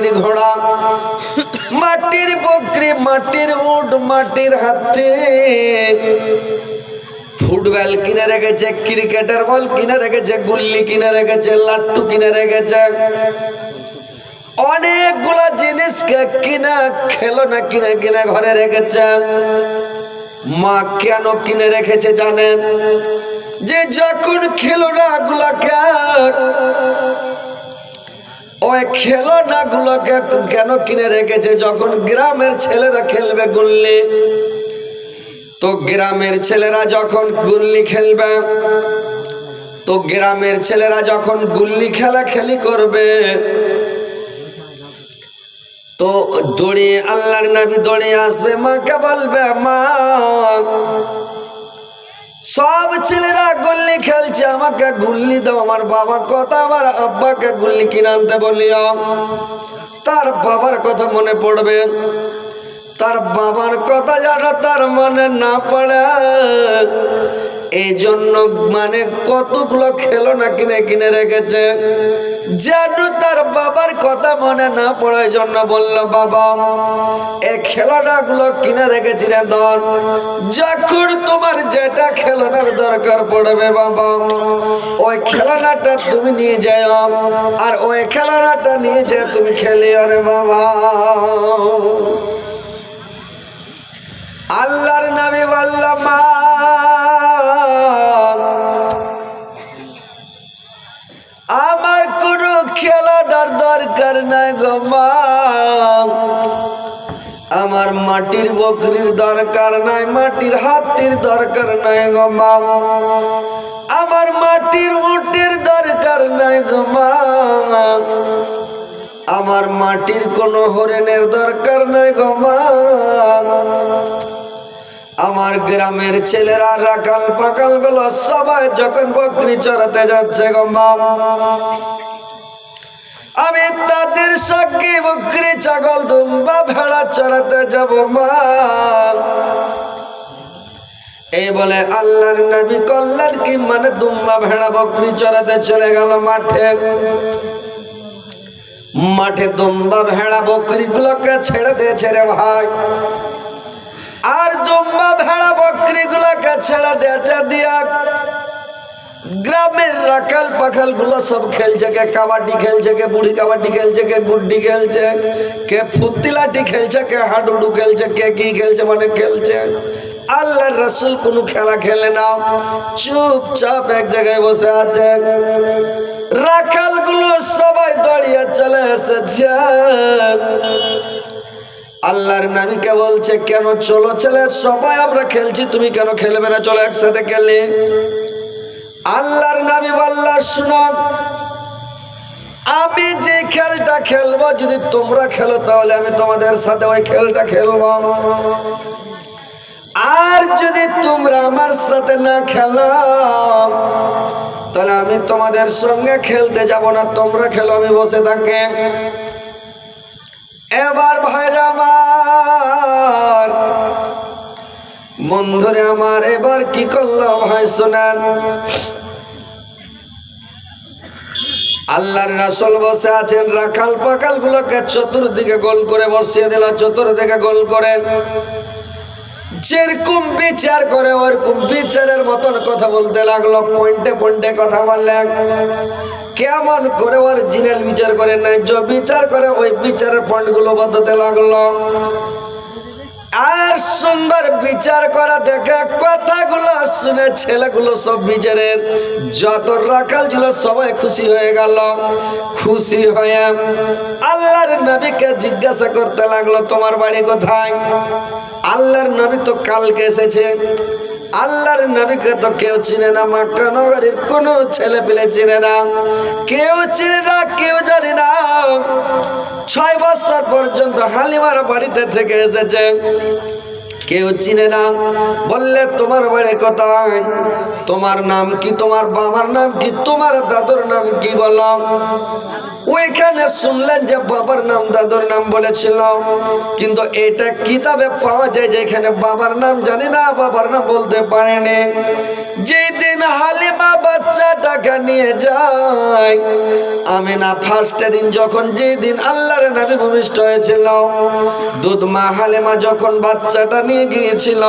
মাটির ঘোড়া, মাটির বকরি, মাটির উট, মাটির হাতে। ফুটবল কিনে রেখেছে, ক্রিকেটের বল কিনে রেখেছে, গুল্লি কিনে রেখেছে, লাট্টু কিনে রেখেছে। অনেকগুলো জিনিসকে কিনা, খেলো না, কিনে কিনে ঘরে রেখেছে। মা কেন কিনে রেখেছে জানেন? যে যখন খেলো খেলোনা গুলাকে ওই খেলোনা গুলোকে কেন কিনে রেখেছে? যখন গ্রামের ছেলেরা খেলবে গুল্লি, তো গ্রামের ছেলেরা যখন গুল্লি খেলবে, তো গ্রামের ছেলেরা যখন গুল্লি খেলা খেলি করবে, তো দৌড়িয়ে আল্লাহর নবী দৌড়িয়ে আসবে, মাকে বলবে, মা সব ছেলেরা গুল্লি খেলছে, আমাকে গুল্লি দাও, আমার বাবা কথা, আমার আব্বাকে গুল্লি কিনে আনতে বলিও তার বাবার কথা মনে পড়বে, তার বাবার কথা যেন তার মনে না পড়ে। এই জন্য মানে কতগুলো খেলো না কিনে কিনে রেখেছে? যেন তার বাবার কথা মনে না পড়ার জন্য বলল, বাবা এই খেলনা গুলো কিনে রেখেছি রে ধন যখন তোমার যেটা খেলনার দরকার পড়বে, বাবা, ওই খেলনাটা তুমি নিয়ে যাও আর ওই খেলনাটা নিয়ে যেয়ে তুমি খেলিও রে, বাবা। আল্লাহর নবী আমার মাটির বকরির দরকার নাই, মাটির হাতির দরকার নাই গো মা। আমার মাটির উটের দরকার নাই গো মা। আমার মাটির কোনো হরেনের দরকার নাই গো মা। আমার গ্রামের ছেলেরা রাকাল পাকালগুলো সবাই যখন বকরি চড়াতে যাচ্ছে গো মা। আমি সঙ্গে বকরি ছাগল দুম্বা ভেড়া চড়াতে যাব মা। এই বলে আল্লাহর নবী কল্যাণ কি মানে দুম্বা ভেড়া বকরি চড়াতে চলে গেল মাঠে। মাঠে দুম্বা ভেড়া বকরি গুলোকে ছেড়ে দিয়েছে রে ভাই। আর দুম্বা ভেড়া বকরি গুলোকে ছেড়ে দিয়েছে দিয়া গ্রামের রাখাল পাখালগুলো সব খেলছে, কে কাবাডি খেলছে, কে বুড়ি কাবাডি খেলছে, কে গুড্ডি খেলছে, কে ফুতিলাটি খেলছে, কে হাডুডু খেলছে, কে কি খেলছে মানে খেলছে। আল্লাহ রসুল কোনো খেলা খেলে না, চুপচাপ এক জায়গায় বসে আছে। রাখালগুলো সবাই দাঁড়িয়ে চলে এসেছে। আল্লাহর নবীকে বলছে, কেন চলো ছেলে, সবাই আমরা খেলছি, তুমি কেন খেলবে না? চলো একসাথে খেলে। আল্লাহর নবী বল্লা শুনো, আমি যে খেলটা খেলব, যদি তোমরা খেলো, তাহলে আমি তোমাদের সাথে ওই খেলটা খেলব। আর যদি তোমরা আমার সাথে না খেলো, তাহলে আমি তোমাদের সঙ্গে খেলতে যাব না, তোমরা খেলো, আমি বসে থাকি। বন্ধুরে আমার, এবার কি করল ভাই শোনেন। আল্লাহর রাসল বসে আছেন, রাখাল পাকাল গুলোকে চতুর্দিকে গোল করে বসিয়ে দিল, চতুর্দিকে গোল করে। যেরকম বিচার করে, ওরকম বিচারের মতন কথা বলতে লাগল, পয়েন্টে পয়েন্টে কথা বললেন। কেমন করে ওর জিনেল বিচার করে, ন্যায্য বিচার করে, ওই বিচারের পয়েন্টগুলো বদতে লাগল। আর সুন্দর বিচার করা দেখে কথাগুলো শুনে ছেলেগুলো সব বিচারের যত রাখাল ছিল সবাই খুশি হয়ে গেল। খুশি হয়ে আল্লাহর নবীকে জিজ্ঞাসা করতে লাগল, তোমার বাড়ি কোথায়? আল্লাহর নবী তো কালকে এসেছে। আল্লাহর নবীকে তো কেউ চিনে না, মাক্কা নগরীর কোনো ছেলে পেলে চিনে না। কেউ চিনে না পর্যন্ত হালিমার বাড়িতে থেকে এসেছে। কেউ চিনে না, বললে তোমার বাড়ি কোথায়? তোমার নাম কি তোমার বাবার নাম কি? তোমার দাদুর নাম কি বলো? ওইখানে শুনলেন যে বাবার নাম, দাদুর নাম বলেছিল। কিন্তু এটা কিতাবে পাওয়া যায় যেখানে বাবার নাম জানি না, বাবার নাম বলতে পারেনি যেদিন হালিমা বাচ্চাটাকে নিয়ে যায় আমি না ফার্স্ট দিন যখন যেদিন আল্লাহর নবী ভূমিষ্ঠ হয়েছিল দুধ মা হালিমা যখন বাচ্চাটা নিয়ে গিয়েছিল